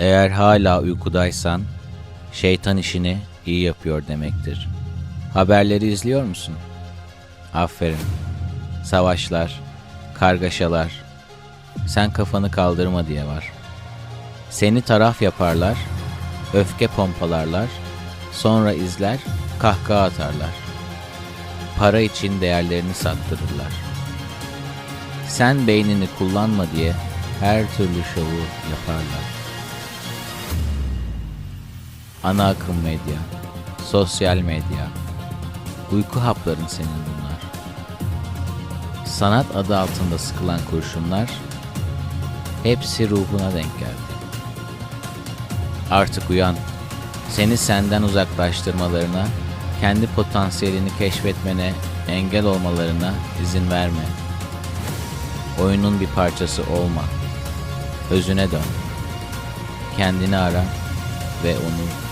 Eğer hala uykudaysan, şeytan işini iyi yapıyor demektir. Haberleri izliyor musun? Aferin. Savaşlar, kargaşalar, sen kafanı kaldırma diye var. Seni taraf yaparlar, öfke pompalarlar, sonra izler, kahkaha atarlar. Para için değerlerini sattırırlar. Sen beynini kullanma diye her türlü şovu yaparlar. Ana akım medya, sosyal medya, uyku hapların senin bunlar. Sanat adı altında sıkılan kurşunlar hepsi ruhuna denk geldi. Artık uyan. Seni senden uzaklaştırmalarına, kendi potansiyelini keşfetmene engel olmalarına izin verme. Oyunun bir parçası olma. Özüne dön. Kendini ara ve onu.